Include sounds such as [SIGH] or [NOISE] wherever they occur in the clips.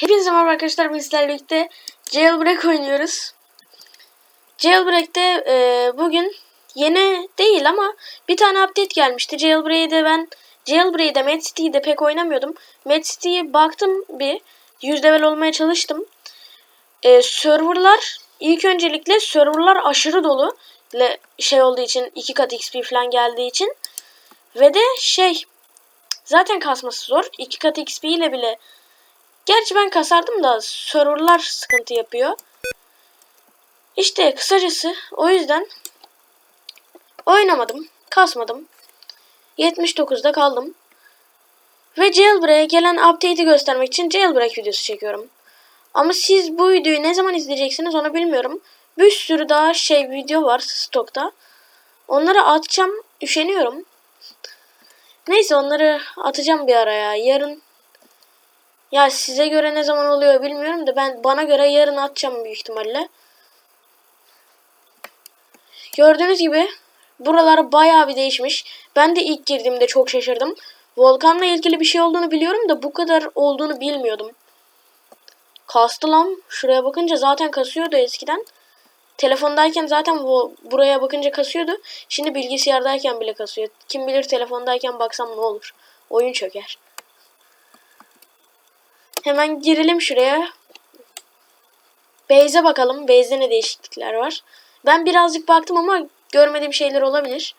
Hepinize merhaba arkadaşlar. Biz sizlerle birlikte Jailbreak oynuyoruz. Jailbreak'te e, bugün yeni değil ama bir tane update gelmişti. Jailbreak'de ben Jailbreak'de Mad City'de pek oynamıyordum. Mad City'ye baktım bir. 100 level olmaya çalıştım. E, serverlar ilk öncelikle serverlar aşırı dolu. Le, şey olduğu için iki kat XP falan geldiği için. Ve de şey zaten kasması zor. iki kat XP ile bile Gerçi ben kasardım da serverlar sıkıntı yapıyor. İşte kısacası o yüzden oynamadım, kasmadım. 79'da kaldım. Ve Jailbreak'e gelen update'i göstermek için Jailbreak videosu çekiyorum. Ama siz bu videoyu ne zaman izleyeceksiniz onu bilmiyorum. Bir sürü daha şey video var stokta. Onları atacağım, üşeniyorum. Neyse onları atacağım bir araya. Yarın ya size göre ne zaman oluyor bilmiyorum da ben bana göre yarın atacağım büyük ihtimalle. Gördüğünüz gibi buralar bayağı bir değişmiş. Ben de ilk girdiğimde çok şaşırdım. Volkanla ilgili bir şey olduğunu biliyorum da bu kadar olduğunu bilmiyordum. Kastı. Şuraya bakınca zaten kasıyordu eskiden. Telefondayken zaten bu buraya bakınca kasıyordu. Şimdi bilgisayardayken bile kasıyor. Kim bilir telefondayken baksam ne olur. Oyun çöker. Hemen girelim şuraya. Base'e bakalım. Base'de ne değişiklikler var. Ben birazcık baktım ama görmediğim şeyler olabilir.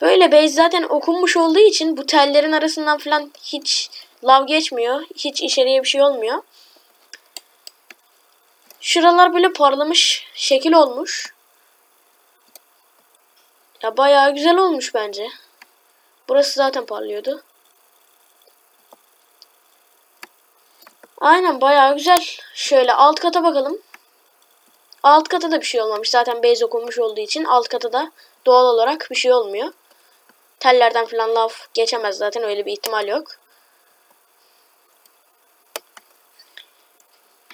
Böyle base zaten okunmuş olduğu için bu tellerin arasından falan hiç lav geçmiyor. Hiç içeriye bir şey olmuyor. Şuralar böyle parlamış şekil olmuş. Ya bayağı güzel olmuş bence. Burası zaten parlıyordu. Aynen bayağı güzel. Şöyle alt kata bakalım. Alt kata da bir şey olmamış. Zaten base okunmuş olduğu için alt kata da doğal olarak bir şey olmuyor. Tellerden falan laf geçemez zaten öyle bir ihtimal yok.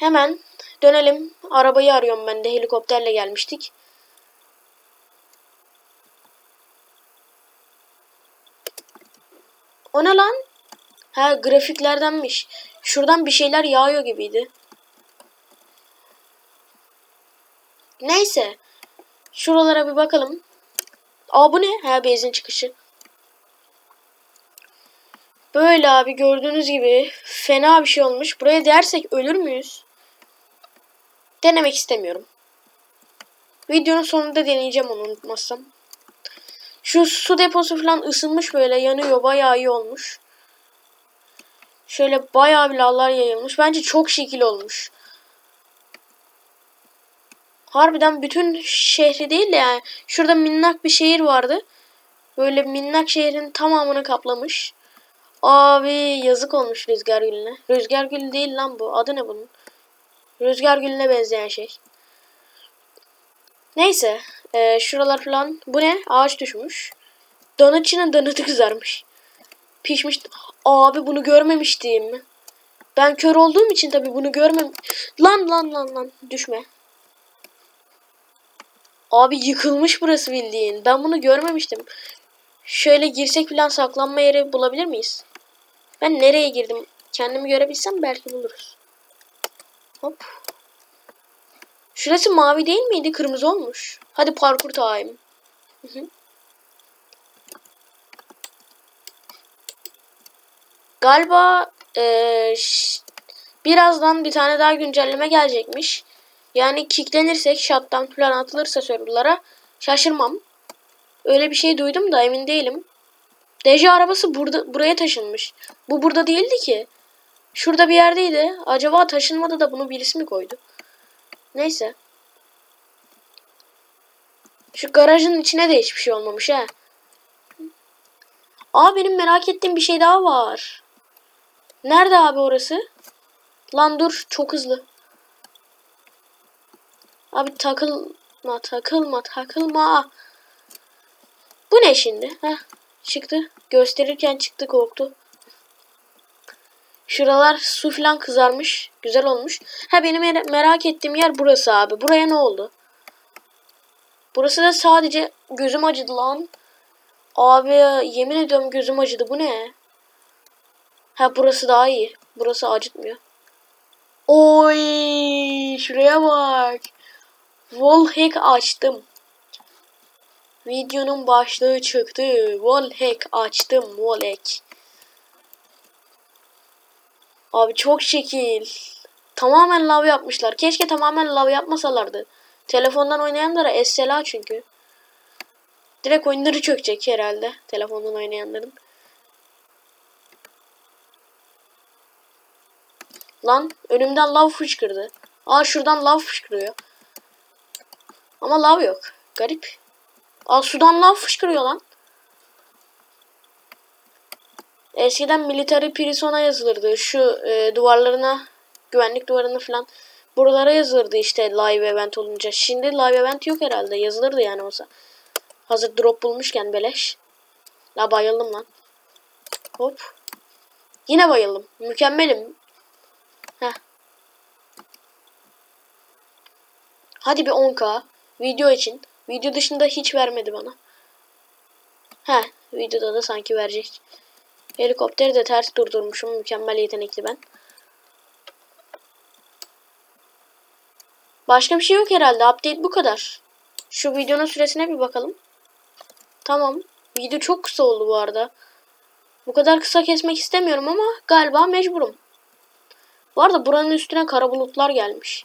Hemen dönelim. Arabayı arıyorum ben de helikopterle gelmiştik. O ne lan? Ha grafiklerdenmiş. Şuradan bir şeyler yağıyor gibiydi. Neyse. Şuralara bir bakalım. Aa bu ne? Ha benzin çıkışı. Böyle abi gördüğünüz gibi fena bir şey olmuş. Buraya dersek ölür müyüz? Denemek istemiyorum. Videonun sonunda deneyeceğim onu unutmazsam. Şu su deposu falan ısınmış böyle yanıyor bayağı iyi olmuş. Şöyle bayağı bir lallar yayılmış. Bence çok şekil olmuş. Harbiden bütün şehri değil de yani şurada minnak bir şehir vardı. Böyle minnak şehrin tamamını kaplamış. Abi yazık olmuş rüzgar gülüne. Rüzgar gülü değil lan bu. Adı ne bunun? Rüzgar gülüne benzeyen şey. Neyse. E, şuralar falan. Bu ne? Ağaç düşmüş. Donatçının donatı kızarmış. Pişmiş. Abi bunu görmemiştim. Ben kör olduğum için tabi bunu görmem. Lan lan lan lan düşme. Abi yıkılmış burası bildiğin. Ben bunu görmemiştim. Şöyle girsek falan saklanma yeri bulabilir miyiz? Ben nereye girdim? Kendimi görebilsem belki buluruz. Hop. Şurası mavi değil miydi? Kırmızı olmuş. Hadi parkur time. Hı hı. Galiba ee, birazdan bir tane daha güncelleme gelecekmiş. Yani kicklenirsek shutdown falan atılırsa serverlara şaşırmam. Öyle bir şey duydum da emin değilim. Deja arabası burada buraya taşınmış. Bu burada değildi ki. Şurada bir yerdeydi. Acaba taşınmadı da bunu birisi mi koydu? Neyse. Şu garajın içine de hiçbir şey olmamış ha. Aa benim merak ettiğim bir şey daha var. Nerede abi orası? Lan dur çok hızlı. Abi takılma takılma takılma. Bu ne şimdi? Heh, çıktı. Gösterirken çıktı korktu. Şuralar su falan kızarmış. Güzel olmuş. Ha benim merak ettiğim yer burası abi. Buraya ne oldu? Burası da sadece gözüm acıdı lan. Abi yemin ediyorum gözüm acıdı. Bu ne? Ha burası daha iyi. Burası acıtmıyor. Oy şuraya bak. Wallhack açtım. Videonun başlığı çıktı. Wallhack açtım. Wallhack. Abi çok şekil. Tamamen lav yapmışlar. Keşke tamamen lav yapmasalardı. Telefondan oynayanlara essela çünkü. Direkt oyunları çökecek herhalde. Telefondan oynayanların. Lan önümden lav fışkırdı. Aa şuradan lav fışkırıyor. Ama lav yok. Garip. Aa sudan lav fışkırıyor lan. Eskiden military prison'a yazılırdı. Şu e, duvarlarına, güvenlik duvarına falan. Buralara yazılırdı işte live event olunca. Şimdi live event yok herhalde. Yazılırdı yani olsa. Hazır drop bulmuşken beleş. La bayıldım lan. Hop. Yine bayıldım. Mükemmelim. Heh. Hadi bir 10k. Video için. Video dışında hiç vermedi bana. He, videoda da sanki verecek. Helikopteri de ters durdurmuşum. Mükemmel yetenekli ben. Başka bir şey yok herhalde. Update bu kadar. Şu videonun süresine bir bakalım. Tamam. Video çok kısa oldu bu arada. Bu kadar kısa kesmek istemiyorum ama galiba mecburum. Bu arada buranın üstüne kara bulutlar gelmiş.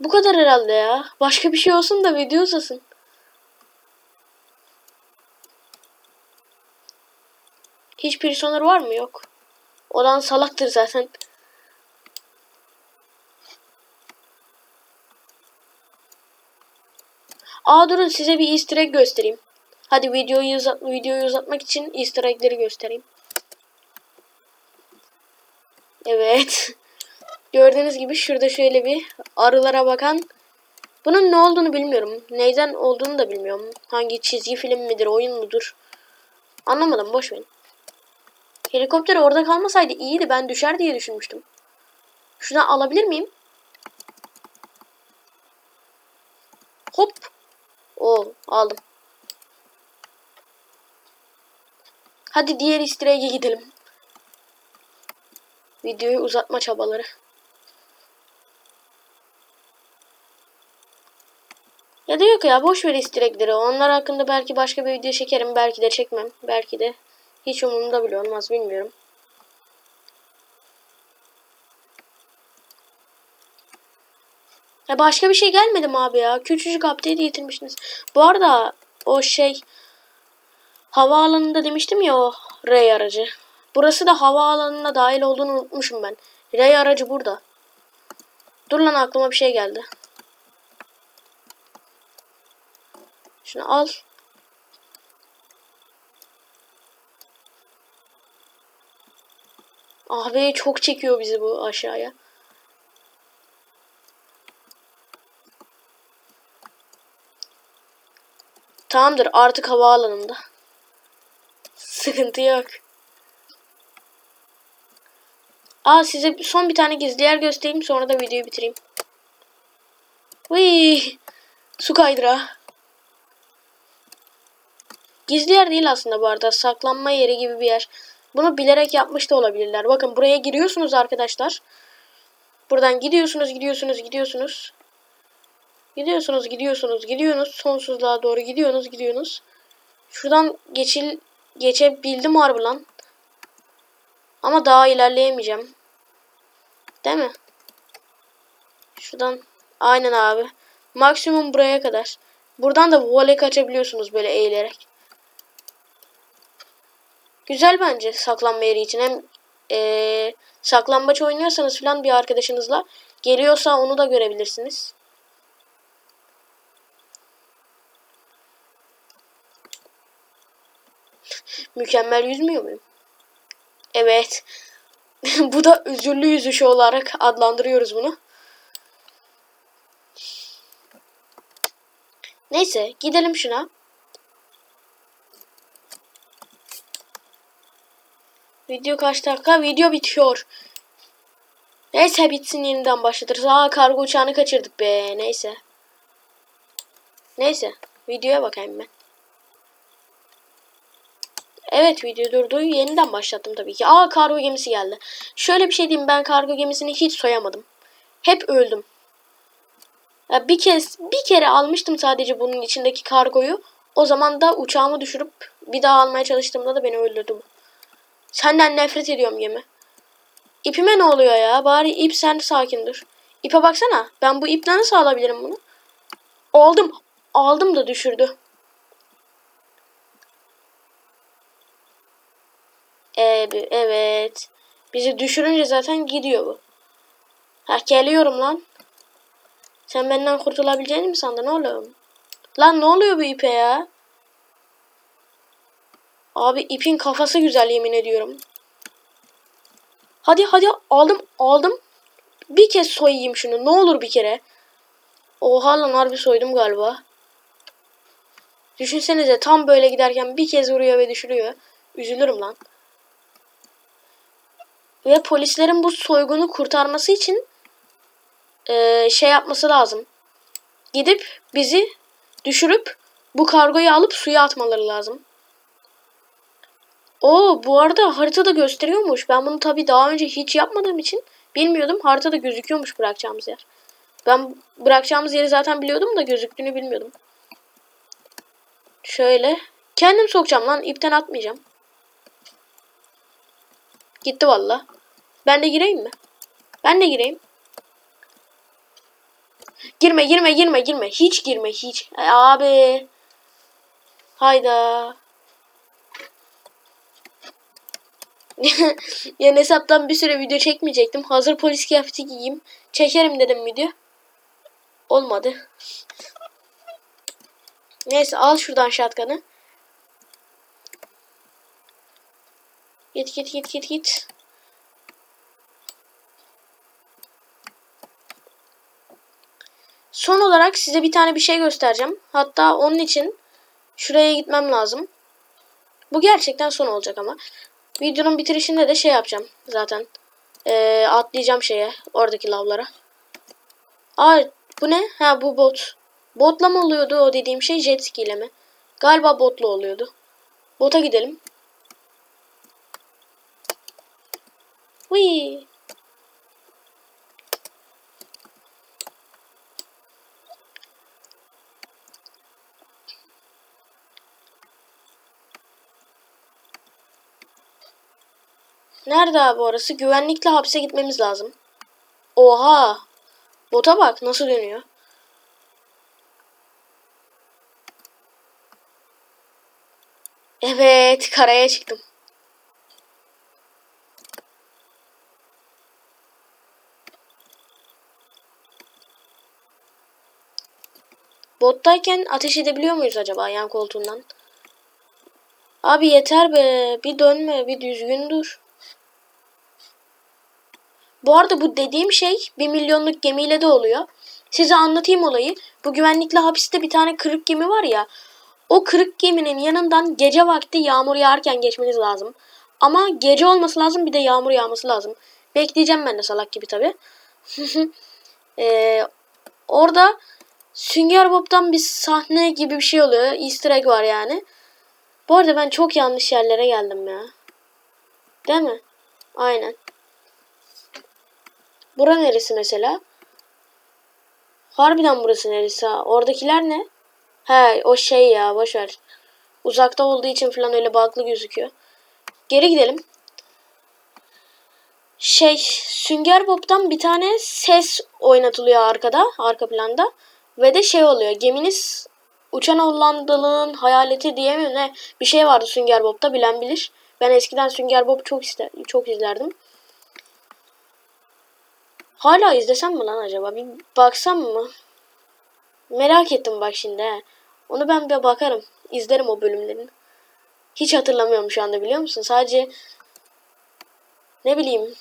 Bu kadar herhalde ya. Başka bir şey olsun da video uzasın. Hiç prisoner var mı? Yok. Olan salaktır zaten. Aa durun size bir easter egg göstereyim. Hadi videoyu, uzat videoyu uzatmak için easter egg'leri göstereyim. Evet. [LAUGHS] Gördüğünüz gibi şurada şöyle bir arılara bakan. Bunun ne olduğunu bilmiyorum. Neyden olduğunu da bilmiyorum. Hangi çizgi film midir, oyun mudur? Anlamadım, boş verin. Helikopter orada kalmasaydı iyiydi. Ben düşer diye düşünmüştüm. Şuradan alabilir miyim? Hop. Oo, aldım. Hadi diğer easter gidelim. Videoyu uzatma çabaları. Ya da yok ya boş ver easter. Onlar hakkında belki başka bir video çekerim. Belki de çekmem. Belki de hiç umurumda bile olmaz bilmiyorum. Ya başka bir şey gelmedi mi abi ya? Küçücük update getirmişsiniz. Bu arada o şey havaalanında demiştim ya o Ray aracı. Burası da havaalanına dahil olduğunu unutmuşum ben. Ray aracı burada. Dur lan aklıma bir şey geldi. Şunu al. Abi çok çekiyor bizi bu aşağıya. Tamamdır artık havaalanında. Sıkıntı yok. Aa size son bir tane gizli yer göstereyim sonra da videoyu bitireyim. Vıy, su kaydıra. Gizli yer değil aslında bu arada. Saklanma yeri gibi bir yer. Bunu bilerek yapmış da olabilirler. Bakın buraya giriyorsunuz arkadaşlar. Buradan gidiyorsunuz, gidiyorsunuz, gidiyorsunuz. Gidiyorsunuz, gidiyorsunuz, gidiyorsunuz. Sonsuzluğa doğru gidiyorsunuz, gidiyorsunuz. Şuradan geçil geçebildim harbi lan. Ama daha ilerleyemeyeceğim. Değil mi? Şuradan aynen abi. Maksimum buraya kadar. Buradan da voley kaçabiliyorsunuz böyle eğilerek. Güzel bence saklanma yeri için. Hem ee, saklambaç oynuyorsanız falan bir arkadaşınızla geliyorsa onu da görebilirsiniz. Mükemmel yüzmüyor muyum? Evet. [LAUGHS] Bu da özürlü yüzüşü olarak adlandırıyoruz bunu. Neyse gidelim şuna. Video kaç dakika? Video bitiyor. Neyse bitsin yeniden başlatırız. Aa kargo uçağını kaçırdık be. Neyse. Neyse. Videoya bakayım ben. Evet video durdu. Yeniden başlattım tabii ki. Aa kargo gemisi geldi. Şöyle bir şey diyeyim ben kargo gemisini hiç soyamadım. Hep öldüm. Ya bir kez bir kere almıştım sadece bunun içindeki kargoyu. O zaman da uçağımı düşürüp bir daha almaya çalıştığımda da beni öldürdü bu. Senden nefret ediyorum gemi. İpime ne oluyor ya? Bari ip sen sakin dur. İpe baksana. Ben bu iple nasıl alabilirim bunu? Aldım. Aldım da düşürdü. Evet. Bizi düşürünce zaten gidiyor bu. Ha geliyorum lan. Sen benden kurtulabileceğini mi sandın oğlum? Lan ne oluyor bu ipe ya? Abi ipin kafası güzel yemin ediyorum. Hadi hadi aldım aldım. Bir kez soyayım şunu ne olur bir kere. Oha lan harbi soydum galiba. Düşünsenize tam böyle giderken bir kez vuruyor ve düşürüyor. Üzülürüm lan. Ve polislerin bu soygunu kurtarması için e, şey yapması lazım. Gidip bizi düşürüp bu kargoyu alıp suya atmaları lazım. O bu arada haritada gösteriyormuş. Ben bunu tabii daha önce hiç yapmadığım için bilmiyordum. Haritada gözüküyormuş bırakacağımız yer. Ben bırakacağımız yeri zaten biliyordum da gözüktüğünü bilmiyordum. Şöyle. Kendim sokacağım lan. ipten atmayacağım. Gitti valla. Ben de gireyim mi? Ben de gireyim. Girme girme girme girme. Hiç girme hiç. Ay, abi. Hayda. [LAUGHS] yani hesaptan bir süre video çekmeyecektim. Hazır polis kıyafeti giyeyim. Çekerim dedim video. Olmadı. Neyse al şuradan şatkanı. Git git git git git. Son olarak size bir tane bir şey göstereceğim. Hatta onun için şuraya gitmem lazım. Bu gerçekten son olacak ama. Videonun bitirişinde de şey yapacağım zaten. Ee, atlayacağım şeye. Oradaki lavlara. Aa bu ne? Ha bu bot. Botla mı oluyordu o dediğim şey jet ski ile mi? Galiba botla oluyordu. Bota gidelim. Wee. Nerede abi orası? Güvenlikle hapse gitmemiz lazım. Oha. Bota bak nasıl dönüyor. Evet karaya çıktım. Bottayken ateş edebiliyor muyuz acaba yan koltuğundan? Abi yeter be. Bir dönme. Bir düzgün dur. Bu arada bu dediğim şey 1 milyonluk gemiyle de oluyor. Size anlatayım olayı. Bu güvenlikli hapiste bir tane kırık gemi var ya. O kırık geminin yanından gece vakti yağmur yağarken geçmeniz lazım. Ama gece olması lazım bir de yağmur yağması lazım. Bekleyeceğim ben de salak gibi tabi. [LAUGHS] ee, orada Sünger Bob'tan bir sahne gibi bir şey oluyor. Easter egg var yani. Bu arada ben çok yanlış yerlere geldim ya. Değil mi? Aynen. Bura neresi mesela? Harbiden burası neresi ha? Oradakiler ne? He o şey ya boşver. Uzakta olduğu için falan öyle baklı gözüküyor. Geri gidelim. Şey Sünger Bob'tan bir tane ses oynatılıyor arkada, arka planda. Ve de şey oluyor. Geminiz uçan Hollandalı'nın hayaleti diye mi ne bir şey vardı Sünger Bob'ta bilen bilir. Ben eskiden Sünger Bob çok ister, çok izlerdim. Hala izlesem mi lan acaba? Bir baksam mı? Merak ettim bak şimdi he. Onu ben bir bakarım. İzlerim o bölümlerini. Hiç hatırlamıyorum şu anda biliyor musun? Sadece ne bileyim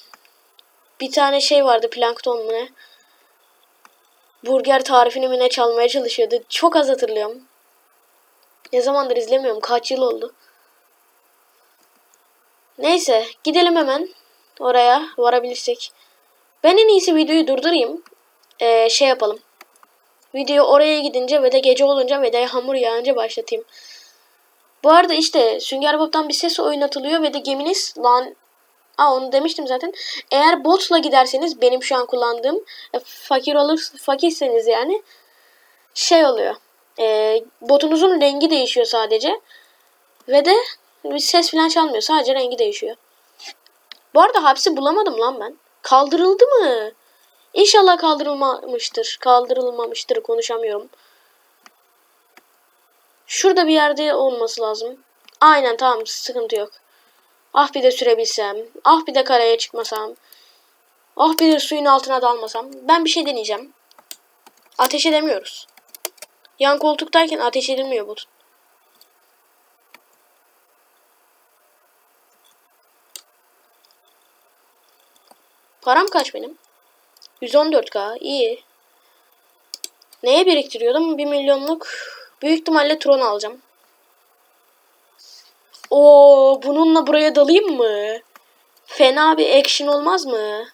bir tane şey vardı plankton mu ne? Burger tarifini mi ne çalmaya çalışıyordu. Çok az hatırlıyorum. Ne zamandır izlemiyorum. Kaç yıl oldu. Neyse gidelim hemen oraya varabilirsek. Ben en iyisi videoyu durdurayım. Ee, şey yapalım. Video oraya gidince ve de gece olunca ve de hamur yağınca başlatayım. Bu arada işte Sünger Bob'tan bir ses oynatılıyor ve de geminiz lan Aa onu demiştim zaten. Eğer botla giderseniz benim şu an kullandığım e, fakir olur fakirseniz yani şey oluyor. E, botunuzun rengi değişiyor sadece. Ve de bir ses falan çalmıyor. Sadece rengi değişiyor. Bu arada hapsi bulamadım lan ben. Kaldırıldı mı? İnşallah kaldırılmamıştır. Kaldırılmamıştır. Konuşamıyorum. Şurada bir yerde olması lazım. Aynen tamam sıkıntı yok. Ah bir de sürebilsem. Ah bir de karaya çıkmasam. Ah bir de suyun altına dalmasam. Ben bir şey deneyeceğim. Ateş edemiyoruz. Yan koltuktayken ateş edilmiyor bu. Param kaç benim? 114k. iyi. Neye biriktiriyordum? 1 milyonluk. Büyük ihtimalle Tron alacağım. Oo, bununla buraya dalayım mı? Fena bir action olmaz mı?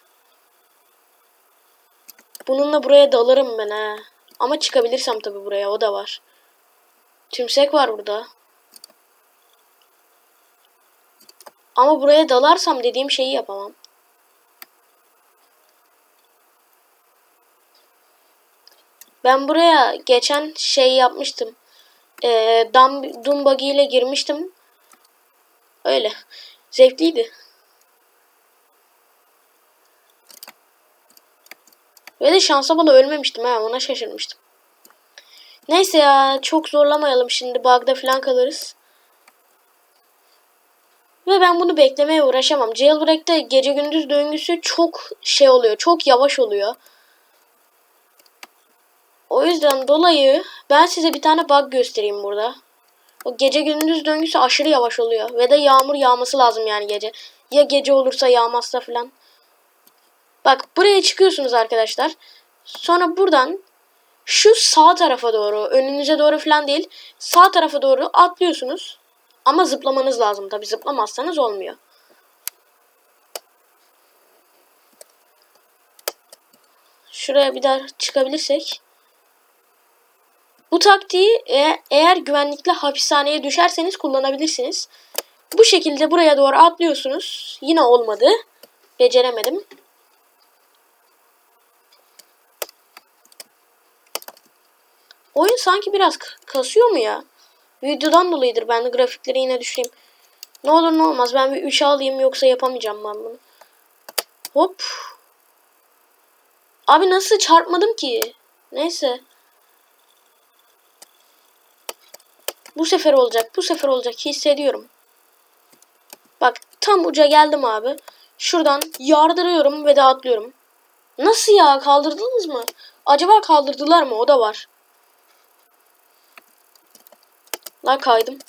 Bununla buraya dalarım ben ha. Ama çıkabilirsem tabi buraya o da var. Tümsek var burada. Ama buraya dalarsam dediğim şeyi yapamam. Ben buraya geçen şey yapmıştım. Ee, Dum, Dumbuggy ile girmiştim. Öyle. Zevkliydi. Ve de şansa bala ölmemiştim ha ona şaşırmıştım. Neyse ya çok zorlamayalım şimdi bug'da falan kalırız. Ve ben bunu beklemeye uğraşamam. Jailbreak'te gece gündüz döngüsü çok şey oluyor. Çok yavaş oluyor. O yüzden dolayı ben size bir tane bug göstereyim burada. O gece gündüz döngüsü aşırı yavaş oluyor. Ve de yağmur yağması lazım yani gece. Ya gece olursa yağmazsa falan. Bak buraya çıkıyorsunuz arkadaşlar. Sonra buradan şu sağ tarafa doğru, önünüze doğru falan değil, sağ tarafa doğru atlıyorsunuz. Ama zıplamanız lazım tabi. Zıplamazsanız olmuyor. Şuraya bir daha çıkabilirsek. Bu taktiği e eğer güvenlikli hapishaneye düşerseniz kullanabilirsiniz. Bu şekilde buraya doğru atlıyorsunuz. Yine olmadı. Beceremedim. Oyun sanki biraz kasıyor mu ya? Videodan dolayıdır. Ben de grafikleri yine düşüreyim. Ne olur ne olmaz. Ben bir 3 alayım yoksa yapamayacağım ben bunu. Hop. Abi nasıl çarpmadım ki? Neyse. Bu sefer olacak. Bu sefer olacak. Hissediyorum. Bak tam uca geldim abi. Şuradan yardırıyorum ve de atlıyorum. Nasıl ya? Kaldırdınız mı? Acaba kaldırdılar mı? O da var. La kaydım.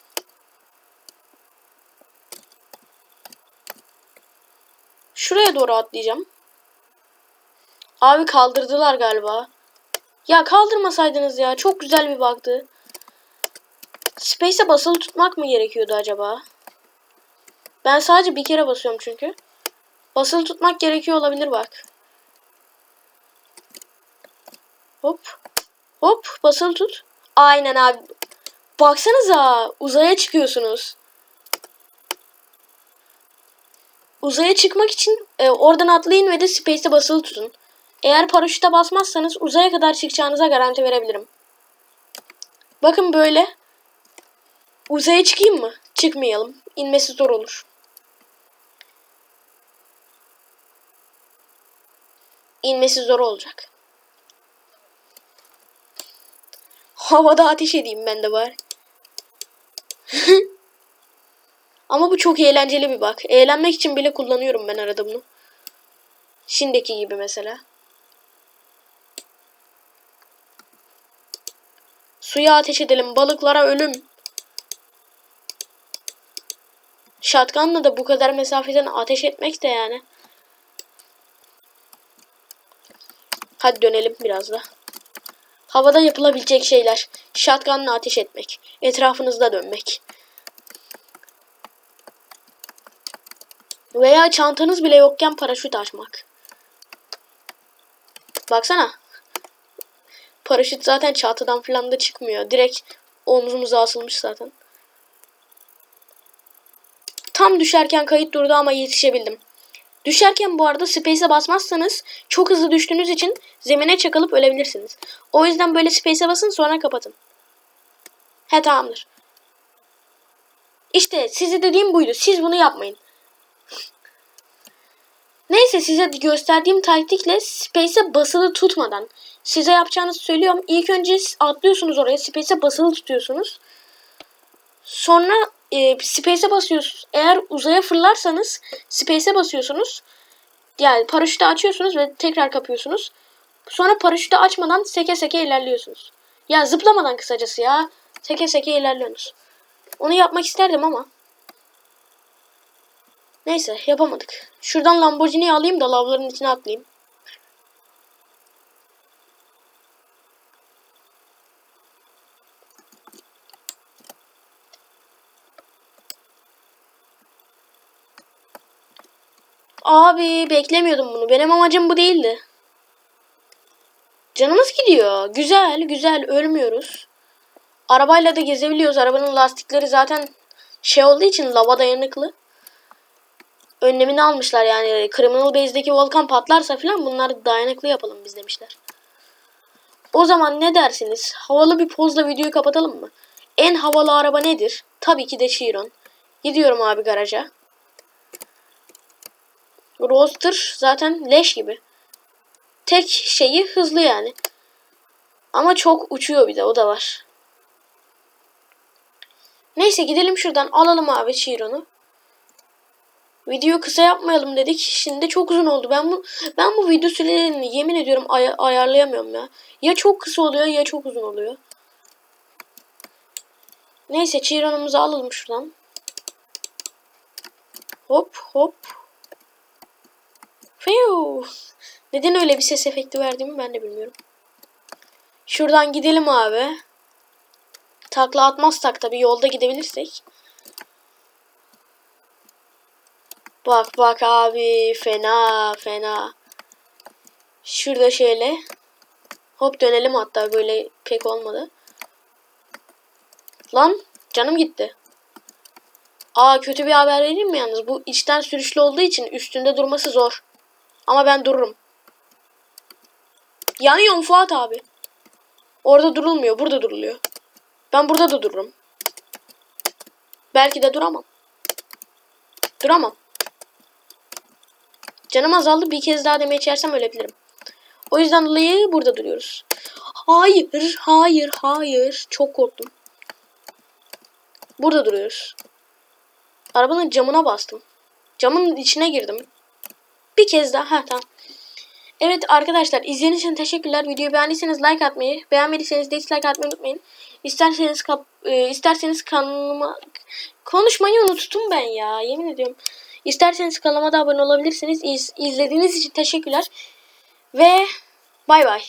Şuraya doğru atlayacağım. Abi kaldırdılar galiba. Ya kaldırmasaydınız ya. Çok güzel bir baktı. Space'e basılı tutmak mı gerekiyordu acaba? Ben sadece bir kere basıyorum çünkü. Basılı tutmak gerekiyor olabilir bak. Hop. Hop basılı tut. Aynen abi. Baksanıza uzaya çıkıyorsunuz. Uzaya çıkmak için e, oradan atlayın ve de space'e basılı tutun. Eğer paraşüte basmazsanız uzaya kadar çıkacağınıza garanti verebilirim. Bakın böyle. Uzaya çıkayım mı? Çıkmayalım. İnmesi zor olur. İnmesi zor olacak. Havada ateş edeyim ben de bari. [LAUGHS] Ama bu çok eğlenceli bir bak. Eğlenmek için bile kullanıyorum ben arada bunu. Şimdiki gibi mesela. Suya ateş edelim. Balıklara ölüm. Shotgun'la da bu kadar mesafeden ateş etmek de yani. Hadi dönelim biraz da. Havada yapılabilecek şeyler. Shotgun'la ateş etmek. Etrafınızda dönmek. Veya çantanız bile yokken paraşüt açmak. Baksana. Paraşüt zaten çatıdan falan da çıkmıyor. Direkt omzumuza asılmış zaten. Tam düşerken kayıt durdu ama yetişebildim. Düşerken bu arada space'e basmazsanız çok hızlı düştüğünüz için zemine çakılıp ölebilirsiniz. O yüzden böyle space'e basın sonra kapatın. He tamamdır. İşte size dediğim buydu. Siz bunu yapmayın. Neyse size gösterdiğim taktikle space'e basılı tutmadan size yapacağınızı söylüyorum. İlk önce atlıyorsunuz oraya. Space'e basılı tutuyorsunuz. Sonra e, space'e basıyorsunuz. Eğer uzaya fırlarsanız space'e basıyorsunuz. Yani paraşütü açıyorsunuz ve tekrar kapıyorsunuz. Sonra paraşütü açmadan seke seke ilerliyorsunuz. Ya zıplamadan kısacası ya. Seke seke ilerliyorsunuz. Onu yapmak isterdim ama. Neyse yapamadık. Şuradan Lamborghini'yi alayım da lavların içine atlayayım. Abi beklemiyordum bunu. Benim amacım bu değildi. Canımız gidiyor. Güzel güzel ölmüyoruz. Arabayla da gezebiliyoruz. Arabanın lastikleri zaten şey olduğu için lava dayanıklı. Önlemini almışlar yani. Criminal Base'deki volkan patlarsa falan bunları dayanıklı yapalım biz demişler. O zaman ne dersiniz? Havalı bir pozla videoyu kapatalım mı? En havalı araba nedir? Tabii ki de Chiron. Gidiyorum abi garaja. Roadster zaten leş gibi. Tek şeyi hızlı yani. Ama çok uçuyor bir de o da var. Neyse gidelim şuradan alalım abi Chiron'u. Video kısa yapmayalım dedik. Şimdi çok uzun oldu. Ben bu ben bu video sürelerini yemin ediyorum ay- ayarlayamıyorum ya. Ya çok kısa oluyor ya çok uzun oluyor. Neyse Chiron'umuzu alalım şuradan. Hop hop. Fiu. Neden öyle bir ses efekti verdiğimi ben de bilmiyorum. Şuradan gidelim abi. Takla atmazsak tabii yolda gidebilirsek. Bak bak abi fena fena. Şurada şöyle. Hop dönelim hatta böyle pek olmadı. Lan canım gitti. Aa kötü bir haber vereyim mi yalnız? Bu içten sürüşlü olduğu için üstünde durması zor. Ama ben dururum. Yanıyorum Fuat abi. Orada durulmuyor. Burada duruluyor. Ben burada da dururum. Belki de duramam. Duramam. Canım azaldı. Bir kez daha demeye içersem ölebilirim. O yüzden dolayı burada duruyoruz. Hayır, hayır, hayır. Çok korktum. Burada duruyoruz. Arabanın camına bastım. Camın içine girdim. Bir kez daha. Ha tamam. Evet arkadaşlar izlediğiniz için teşekkürler. Videoyu beğendiyseniz like atmayı, beğenmediyseniz dislike atmayı unutmayın. İsterseniz kap, e, isterseniz kanalıma konuşmayı unuttum ben ya yemin ediyorum. İsterseniz kanalıma da abone olabilirsiniz. İz, izlediğiniz için teşekkürler. Ve bay bay.